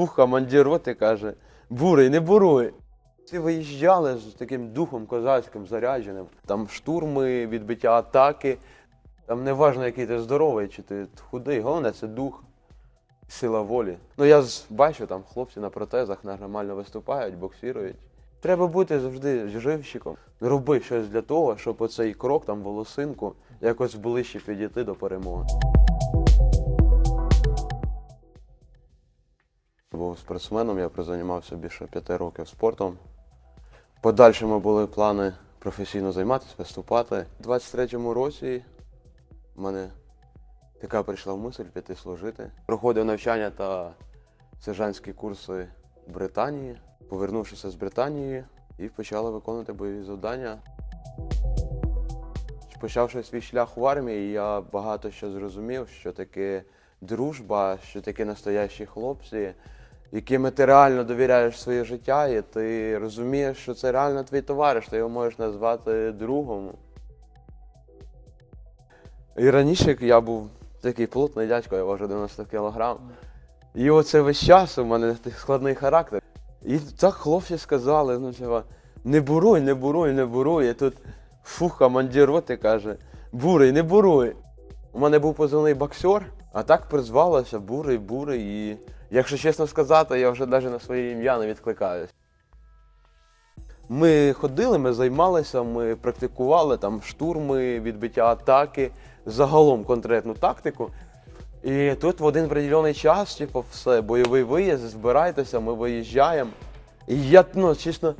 фух, командир роти каже, бурий, не буруй. Всі виїжджали з таким духом козацьким, зарядженим. Там штурми, відбиття атаки. Там не важливо, який ти здоровий чи ти худий. Головне це дух, сила волі. Ну я бачу, там хлопці на протезах нормально виступають, боксірують. Треба бути завжди живщиком. Роби щось для того, щоб оцей крок, там волосинку, якось ближче підійти до перемоги. Був спортсменом, я прозаймався більше п'яти років спортом. В Подальшому були плани професійно займатися, виступати. У 23-му році в мене така прийшла мисль піти служити. Проходив навчання та сержантські курси в Британії. Повернувшися з Британії і почали виконувати бойові завдання. Почавши свій шлях в армії, я багато що зрозумів, що таке дружба, що таке настоящі хлопці, яким ти реально довіряєш своє життя, і ти розумієш, що це реально твій товариш, ти його можеш назвати другом. І раніше я був такий плотний дядько, я важу 90 кілограм. І оце весь час у мене складний характер. І так хлопці сказали, ну типа, не буруй, не буруй, не буруй. І тут фух, командир каже, бурий, не буруй. У мене був позивний боксер, а так призвалося бурий, бурий. І якщо чесно сказати, я вже навіть на своє ім'я не відкликаюсь. Ми ходили, ми займалися, ми практикували там штурми, відбиття атаки, загалом конкретну тактику. І тут в один приділений час, типу, все, бойовий виїзд, збирайтеся, ми виїжджаємо. І я, ну, чесно,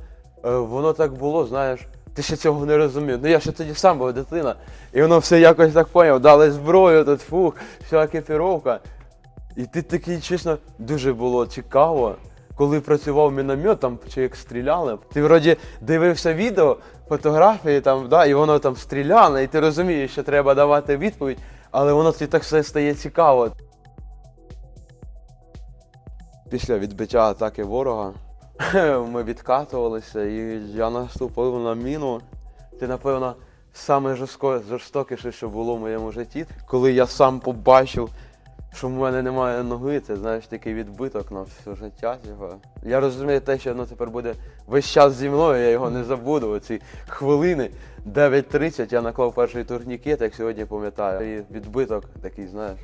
е, воно так було, знаєш, ти ще цього не розумів. Ну я ще тоді сам був дитина. І воно все якось так поняв, дали зброю, тут фух, вся екіпіровка. І ти такий, чесно, дуже було цікаво, коли працював міномет, там чи як стріляли. Ти вроді дивився відео, фотографії там, да, і воно там стріляло, і ти розумієш, що треба давати відповідь, але воно тобі так все стає цікаво. Після відбиття атаки ворога ми відкатувалися, і я наступив на міну. Це, напевно, саме жорстокіше, що було в моєму житті. Коли я сам побачив, що в мене немає ноги, це знаєш такий відбиток на все життя. Типу. Я розумію те, що воно тепер буде весь час зі мною, я його не забуду. Оці хвилини 9.30 я наклав перший турнікет, як сьогодні пам'ятаю. І відбиток такий, знаєш,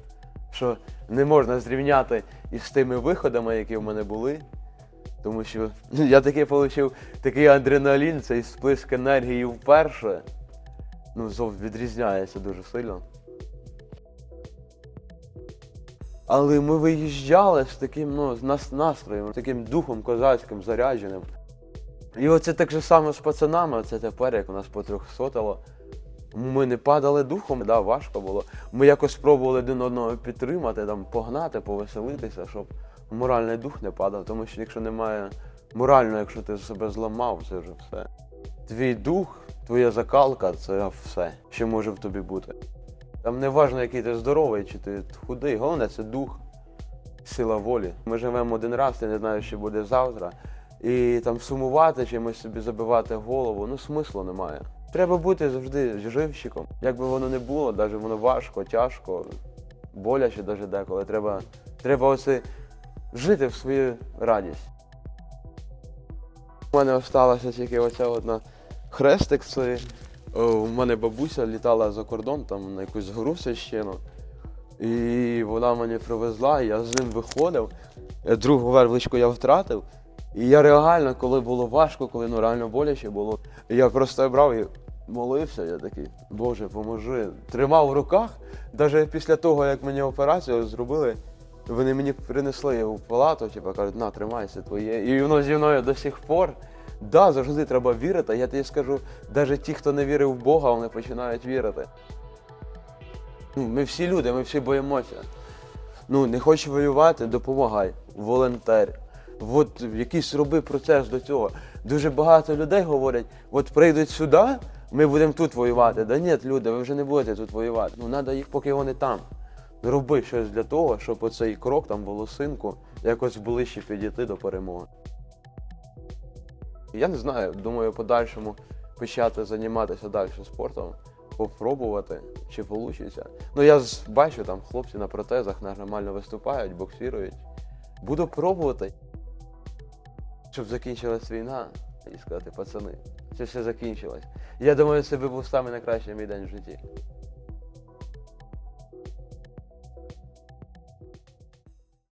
що не можна зрівняти із тими виходами, які в мене були. Тому що я таки отримав такий адреналін, цей сплеск енергії вперше. Ну, зов відрізняється дуже сильно. Але ми виїжджали з таким ну, з нас настроєм, таким духом козацьким, зарядженим. І оце так же само з пацанами, оце тепер, як у нас потрьохсотило. Ми не падали духом, да, важко було. Ми якось спробували один одного підтримати, там, погнати, повеселитися, щоб моральний дух не падав. Тому що якщо немає морально, якщо ти себе зламав, це вже все. Твій дух, твоя закалка це все, що може в тобі бути. Там не важливо, який ти здоровий чи ти худий, головне це дух, сила волі. Ми живемо один раз, ти не знаєш, що буде завтра. І там сумувати чимось собі забивати голову, ну смислу немає. Треба бути завжди живщиком. Як би воно не було, навіть воно важко, тяжко, боляче навіть деколи. Треба, треба оце жити в свою радість. У мене осталася тільки оця одна хрестик. У мене бабуся літала за кордон там на якусь гру священу. І вона мені привезла, і я з ним виходив. Е, Другу вервичку я втратив. І я реально, коли було важко, коли ну реально боляче було, я просто брав і молився, я такий, Боже, поможи. Тримав в руках, навіть після того, як мені операцію зробили, вони мені принесли в палату, типу, кажуть, на, тримайся твоє. І воно зі мною до сих пор. Да, завжди треба вірити. Я тобі скажу, навіть ті, хто не вірив в Бога, вони починають вірити. Ну, Ми всі люди, ми всі боїмося. Ну, не хочеш воювати, допомагай, волонтер. От якийсь роби процес до цього. Дуже багато людей говорять, от прийдуть сюди, ми будемо тут воювати. Да ні, люди, ви вже не будете тут воювати. Ну, треба їх, поки вони там. Роби щось для того, щоб оцей крок, там, волосинку, якось ближче підійти до перемоги. Я не знаю, думаю, подальшому почати займатися далі спортом, попробувати, чи вийде. Ну я бачу, там хлопці на протезах нормально виступають, боксірують. Буду пробувати, щоб закінчилась війна, і сказати, пацани, це все закінчилось. Я думаю, це був самий найкращий мій день в житті.